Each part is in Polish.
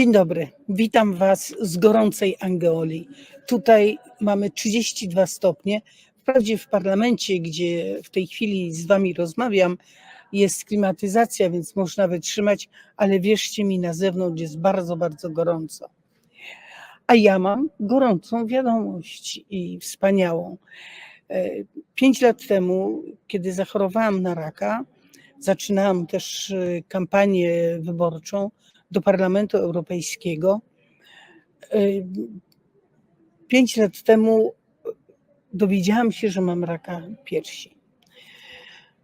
Dzień dobry, witam Was z gorącej Angeoli. Tutaj mamy 32 stopnie. Wprawdzie w parlamencie, gdzie w tej chwili z Wami rozmawiam, jest klimatyzacja, więc można wytrzymać, ale wierzcie mi, na zewnątrz jest bardzo, bardzo gorąco. A ja mam gorącą wiadomość i wspaniałą. E, Pięć lat temu, kiedy zachorowałam na raka, zaczynałam też e, kampanię wyborczą do Parlamentu Europejskiego. E, Pięć lat temu dowiedziałam się, że mam raka piersi.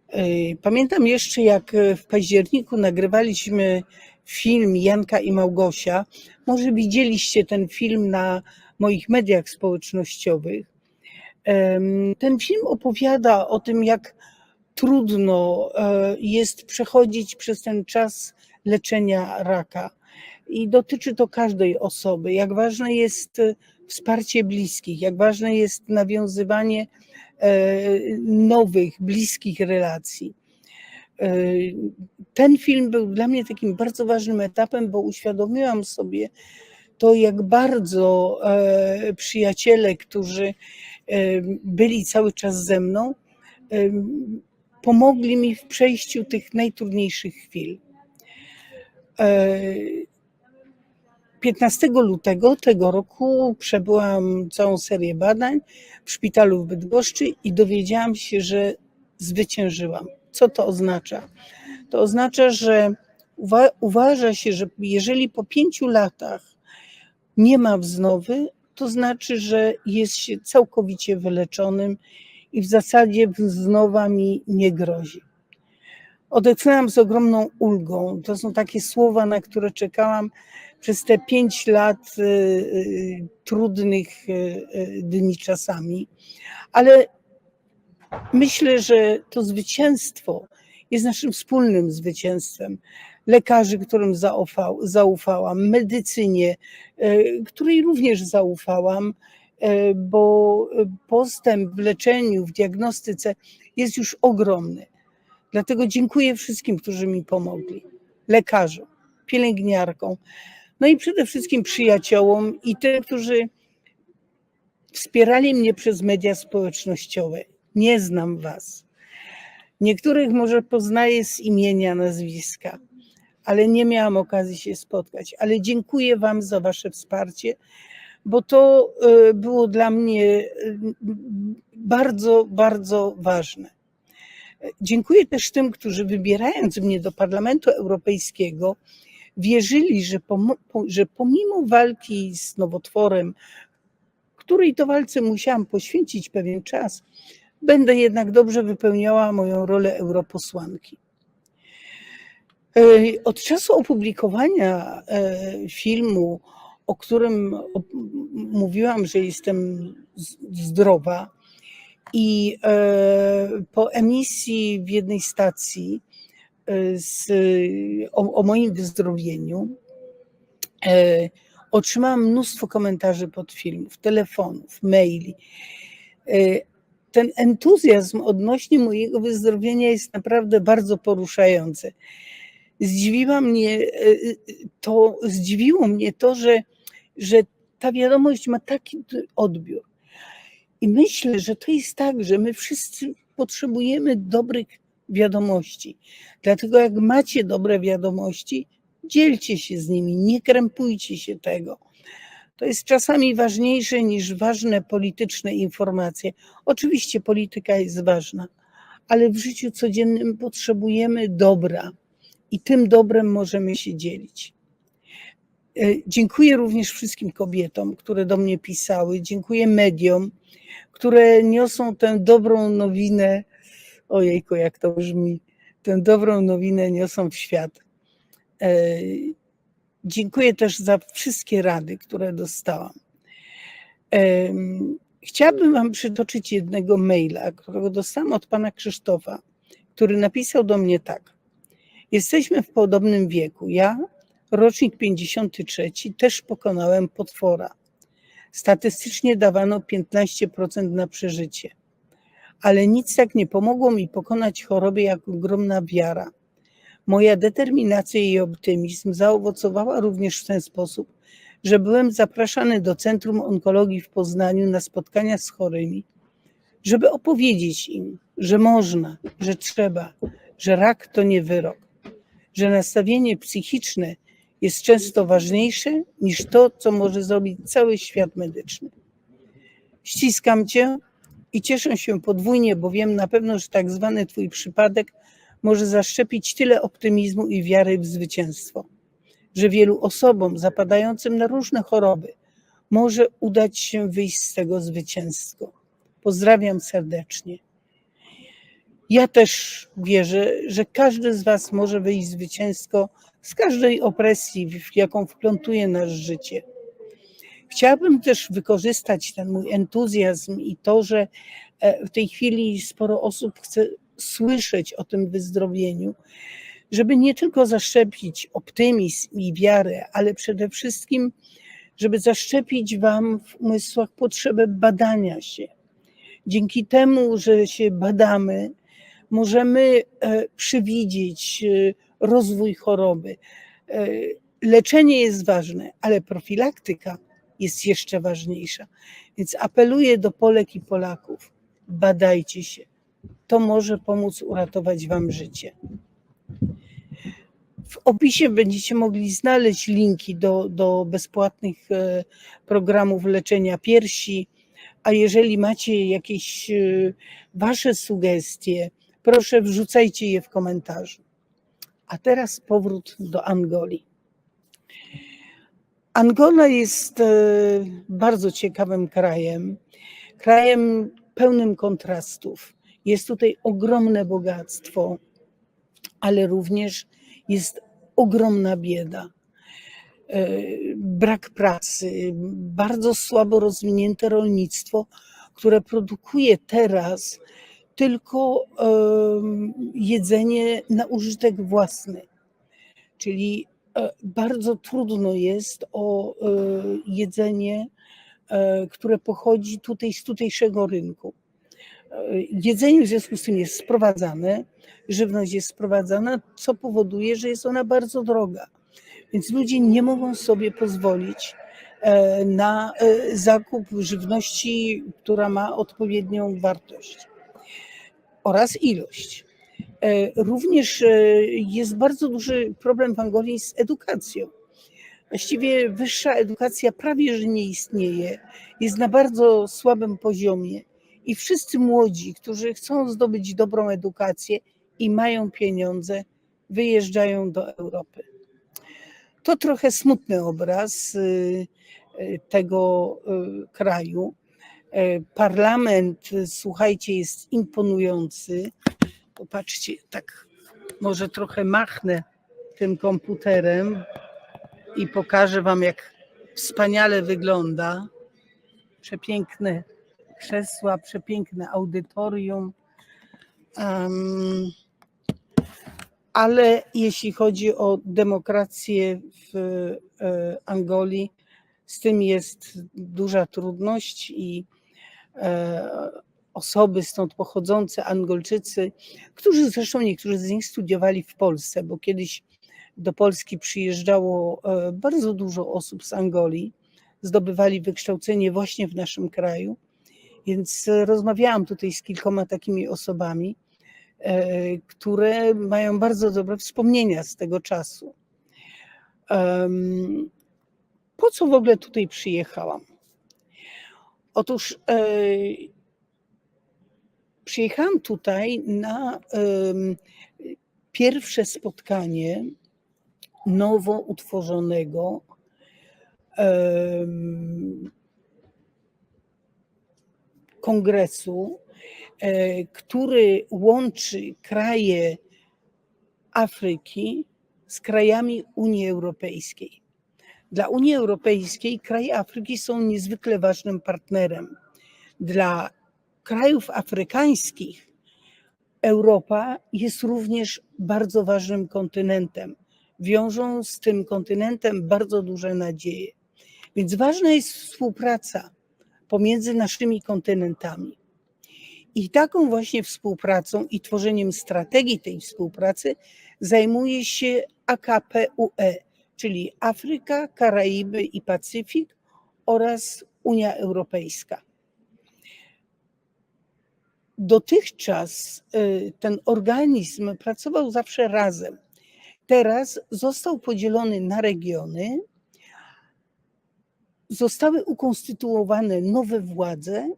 E, Pamiętam jeszcze, jak w październiku nagrywaliśmy film Janka i Małgosia. Może widzieliście ten film na moich mediach społecznościowych. Ten film opowiada o tym, jak trudno e, jest przechodzić przez ten czas leczenia raka. I dotyczy to każdej osoby. Jak ważne jest e, wsparcie bliskich, jak ważne jest nawiązywanie e, nowych, bliskich relacji. E, Ten film był dla mnie takim bardzo ważnym etapem, bo uświadomiłam sobie to, jak bardzo przyjaciele, którzy byli cały czas ze mną, pomogli mi w przejściu tych najtrudniejszych chwil. E, 15 lutego tego roku przebyłam całą serię badań w szpitalu w Bydgoszczy i dowiedziałam się, że zwyciężyłam. Co to oznacza? To oznacza, że uwa- uważa się, że jeżeli po pięciu latach nie ma wznowy, to znaczy, że jest się całkowicie wyleczonym i w zasadzie wznowa mi nie grozi. Odetchnęłam z ogromną ulgą. To są takie słowa, na które czekałam przez te pięć lat y, y, trudnych y, y, dni czasami, ale myślę, że to zwycięstwo jest naszym wspólnym zwycięstwem. Lekarzy, którym zaufał, zaufałam, medycynie, y, której również zaufałam, y, bo postęp w leczeniu, w diagnostyce jest już ogromny. Dlatego dziękuję wszystkim, którzy mi pomogli. Lekarzom, pielęgniarkom, no i przede wszystkim przyjaciołom i tym, którzy wspierali mnie przez media społecznościowe. Nie znam Was. Niektórych może poznaję z imienia, nazwiska, ale nie miałam okazji się spotkać. Ale dziękuję Wam za Wasze wsparcie, bo to e, było dla mnie e, bardzo, bardzo ważne. Dziękuję też tym, którzy wybierając mnie do Parlamentu Europejskiego, wierzyli, że, pomo- po- że pomimo walki z nowotworem, której to walce musiałam poświęcić pewien czas, będę jednak dobrze wypełniała moją rolę europosłanki. E, Od czasu opublikowania e, filmu, o którym mówiłam, że jestem zdrowa, i e, po emisji w jednej stacji e, z, o, o moim wyzdrowieniu e, otrzymałam mnóstwo komentarzy pod filmów, telefonów, maili. Ten entuzjazm odnośnie mojego wyzdrowienia jest naprawdę bardzo poruszający. Zdziwiła mnie to, zdziwiło mnie to, że, że ta wiadomość ma taki odbiór. I myślę, że to jest tak, że my wszyscy potrzebujemy dobrych wiadomości. Dlatego jak macie dobre wiadomości, dzielcie się z nimi, nie krępujcie się tego. To jest czasami ważniejsze niż ważne polityczne informacje. Oczywiście polityka jest ważna, ale w życiu codziennym potrzebujemy dobra i tym dobrem możemy się dzielić. E, Dziękuję również wszystkim kobietom, które do mnie pisały. Dziękuję mediom, które niosą tę dobrą nowinę. Ojejku, jak to brzmi. Tę dobrą nowinę niosą w świat. E, Dziękuję też za wszystkie rady, które dostałam. Em, Chciałabym Wam przytoczyć jednego maila, którego dostałam od pana Krzysztofa, który napisał do mnie tak. Jesteśmy w podobnym wieku. Ja, rocznik 53, też pokonałem potwora. Statystycznie dawano 15% na przeżycie. Ale nic tak nie pomogło mi pokonać chorobę jak ogromna wiara. Moja determinacja i optymizm zaowocowała również w ten sposób, że byłem zapraszany do Centrum Onkologii w Poznaniu na spotkania z chorymi, żeby opowiedzieć im, że można, że trzeba, że rak to nie wyrok, że nastawienie psychiczne jest często ważniejsze niż to, co może zrobić cały świat medyczny. Ściskam Cię i cieszę się podwójnie, bo wiem na pewno, że tak zwany Twój przypadek może zaszczepić tyle optymizmu i wiary w zwycięstwo, że wielu osobom zapadającym na różne choroby może udać się wyjść z tego zwycięsko. Pozdrawiam serdecznie. Ja też wierzę, że każdy z Was może wyjść zwycięsko z każdej opresji, w jaką wplątuje nasz życie. Chciałabym też wykorzystać ten mój entuzjazm i to, że e, w tej chwili sporo osób chce słyszeć o tym wyzdrowieniu, żeby nie tylko zaszczepić optymizm i wiarę, ale przede wszystkim, żeby zaszczepić Wam w umysłach potrzebę badania się. Dzięki temu, że się badamy, możemy e, przewidzieć e, rozwój choroby. E, Leczenie jest ważne, ale profilaktyka jest jeszcze ważniejsza. Więc apeluję do Polek i Polaków: badajcie się. To może pomóc uratować Wam życie. W opisie będziecie mogli znaleźć linki do, do bezpłatnych e, programów leczenia piersi. A jeżeli macie jakieś e, Wasze sugestie, proszę wrzucajcie je w komentarzu. A teraz powrót do Angolii. Angola jest e, bardzo ciekawym krajem, krajem pełnym kontrastów. Jest tutaj ogromne bogactwo, ale również jest ogromna bieda. E, Brak pracy, bardzo słabo rozwinięte rolnictwo, które produkuje teraz tylko jedzenie na użytek własny. Czyli e, bardzo trudno jest o e, jedzenie, e, które pochodzi tutaj z tutejszego rynku. Jedzenie w związku z tym jest sprowadzane, żywność jest sprowadzana, co powoduje, że jest ona bardzo droga. Więc ludzie nie mogą sobie pozwolić na zakup żywności, która ma odpowiednią wartość oraz ilość. E, Również e, jest bardzo duży problem w Angolii z edukacją. Właściwie wyższa edukacja prawie że nie istnieje, jest na bardzo słabym poziomie i wszyscy młodzi, którzy chcą zdobyć dobrą edukację i mają pieniądze, wyjeżdżają do Europy. To trochę smutny obraz y, tego kraju. E, Parlament, słuchajcie, jest imponujący. Popatrzcie, tak może trochę machnę tym komputerem i pokażę Wam, jak wspaniale wygląda. Przepiękne krzesła, przepiękne audytorium. Em, ale jeśli chodzi o demokrację w e, Angolii, z tym jest duża trudność i osoby stąd pochodzące, Angolczycy, którzy zresztą niektórzy z nich studiowali w Polsce, bo kiedyś do Polski przyjeżdżało e, bardzo dużo osób z Angolii, zdobywali wykształcenie właśnie w naszym kraju. Więc e, rozmawiałam tutaj z kilkoma takimi osobami, e, które mają bardzo dobre wspomnienia z tego czasu. Po co w ogóle tutaj przyjechałam? Otóż e, przyjechałam tutaj na pierwsze spotkanie nowo utworzonego kongresu, e, który łączy kraje Afryki z krajami Unii Europejskiej. Dla Unii Europejskiej kraje Afryki są niezwykle ważnym partnerem. Dla krajów afrykańskich Europa jest również bardzo ważnym kontynentem. Wiążą z tym kontynentem bardzo duże nadzieje. Więc ważna jest współpraca pomiędzy naszymi kontynentami. I taką właśnie współpracą i tworzeniem strategii tej współpracy zajmuje się AKP-UE, E, czyli Afryka, Karaiby i Pacyfik oraz Unia Europejska. Dotychczas y, ten organizm pracował zawsze razem. Teraz został podzielony na regiony, zostały ukonstytuowane nowe władze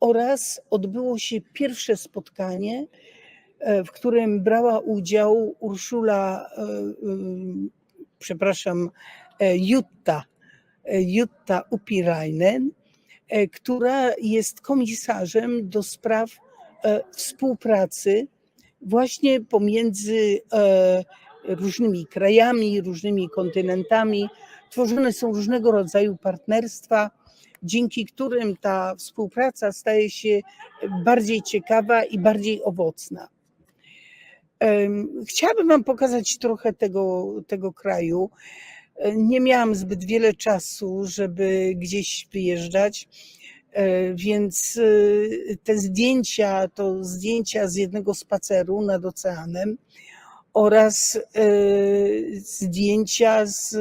oraz odbyło się pierwsze spotkanie, e, w którym brała udział Urszula, ym, przepraszam, e, Jutta, e, Jutta Upirainen, e, która jest komisarzem do spraw współpracy właśnie pomiędzy różnymi krajami, różnymi kontynentami. Tworzone są różnego rodzaju partnerstwa, dzięki którym ta współpraca staje się bardziej ciekawa i bardziej owocna. Chciałabym Wam pokazać trochę tego, tego kraju. Nie miałam zbyt wiele czasu, żeby gdzieś wyjeżdżać, e, więc e, te zdjęcia to zdjęcia z jednego spaceru nad oceanem oraz e, zdjęcia z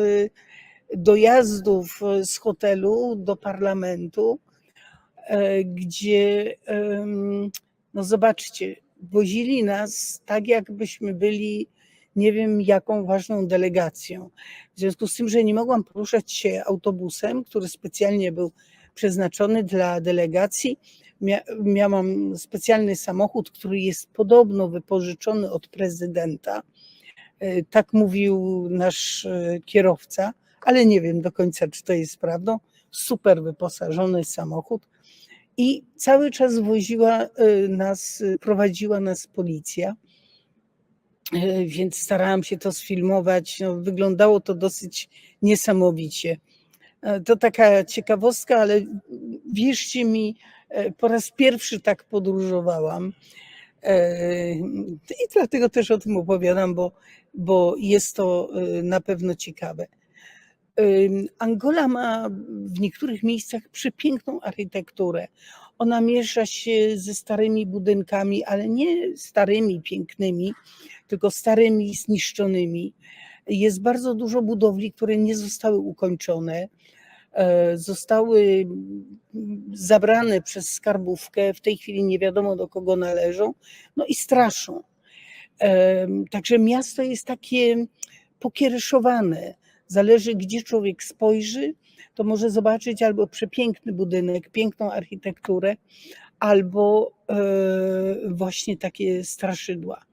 dojazdów z hotelu do parlamentu, gdzie, no zobaczcie, wozili nas tak, jakbyśmy byli nie wiem jaką ważną delegacją. W związku z tym, że nie mogłam poruszać się autobusem, który specjalnie był przeznaczony dla delegacji, mia- miałam specjalny samochód, który jest podobno wypożyczony od prezydenta. E, Tak mówił nasz e, kierowca, ale nie wiem do końca, czy to jest prawdą. Super wyposażony samochód. I cały czas woziła e, nas, e, prowadziła nas policja. E, Więc starałam się to sfilmować. No, wyglądało to dosyć niesamowicie. E, To taka ciekawostka, ale wierzcie mi, e, po raz pierwszy tak podróżowałam. E, I dlatego też o tym opowiadam, bo, bo jest to na pewno ciekawe. Angola ma w niektórych miejscach przepiękną architekturę. Ona miesza się ze starymi budynkami, ale nie starymi, pięknymi, tylko starymi, zniszczonymi. Jest bardzo dużo budowli, które nie zostały ukończone. e, Zostały mm, zabrane przez skarbówkę. W tej chwili nie wiadomo do kogo należą. No i straszą. Także miasto jest takie pokiereszowane. Zależy, gdzie człowiek spojrzy, to może zobaczyć albo przepiękny budynek, piękną architekturę, albo e, właśnie takie straszydła.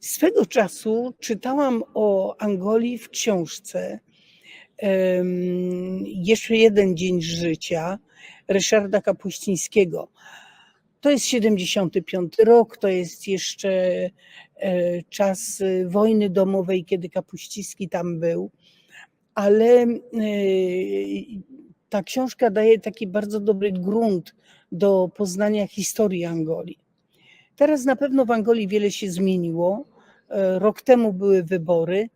Swego czasu czytałam o Angolii w książce Jeszcze jeden dzień życia Ryszarda Kapuścińskiego. To jest 75 rok, to jest jeszcze e, czas e, wojny domowej, kiedy Kapuściński tam był, ale e, ta książka daje taki bardzo dobry grunt do poznania historii Angolii. Teraz na pewno w Angolii wiele się zmieniło. Rok temu były wybory.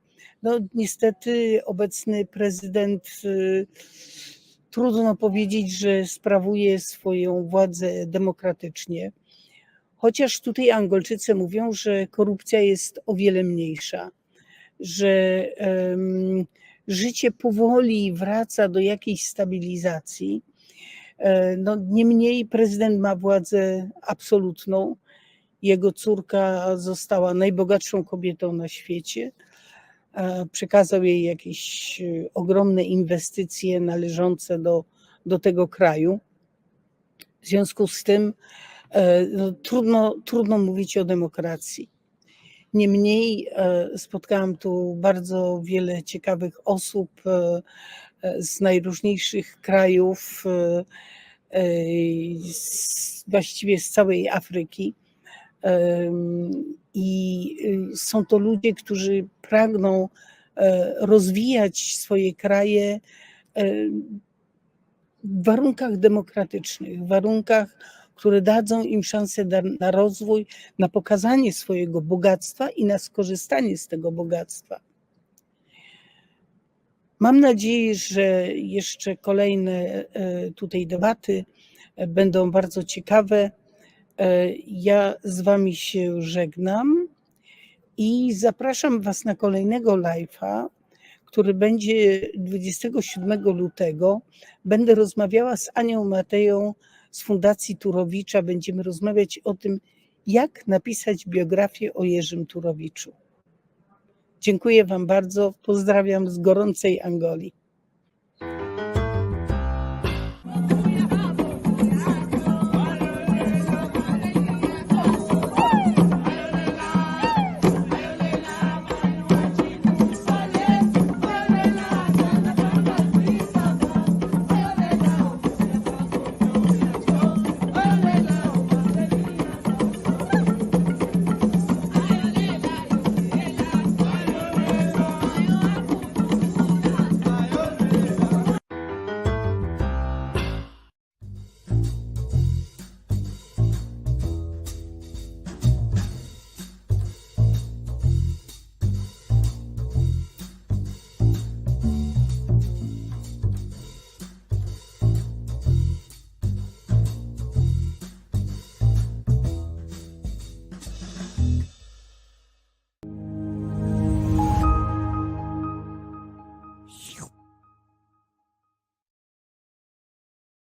No, niestety obecny prezydent trudno powiedzieć, że sprawuje swoją władzę demokratycznie. Chociaż tutaj Angolczycy mówią, że korupcja jest o wiele mniejsza, że em, życie powoli wraca do jakiejś stabilizacji. E, No, niemniej prezydent ma władzę absolutną. Jego córka została najbogatszą kobietą na świecie. Przekazał jej jakieś e, ogromne inwestycje należące do, do tego kraju. W związku z tym e, no, trudno, trudno mówić o demokracji. Niemniej e, spotkałam tu bardzo wiele ciekawych osób z najróżniejszych krajów, z, właściwie z całej Afryki. I y, są to ludzie, którzy pragną e, rozwijać swoje kraje e, w warunkach demokratycznych, w warunkach, które dadzą im szansę na, rozwój, na pokazanie swojego bogactwa i na skorzystanie z tego bogactwa. Mam nadzieję, że jeszcze kolejne e, tutaj debaty będą bardzo ciekawe. E, Ja z Wami się żegnam i zapraszam Was na kolejnego live'a, który będzie 27 lutego. Będę rozmawiała z Anią Mateją z Fundacji Turowicza. Będziemy rozmawiać o tym, jak napisać biografię o Jerzym Turowiczu. Dziękuję Wam bardzo. Pozdrawiam z gorącej Angolii.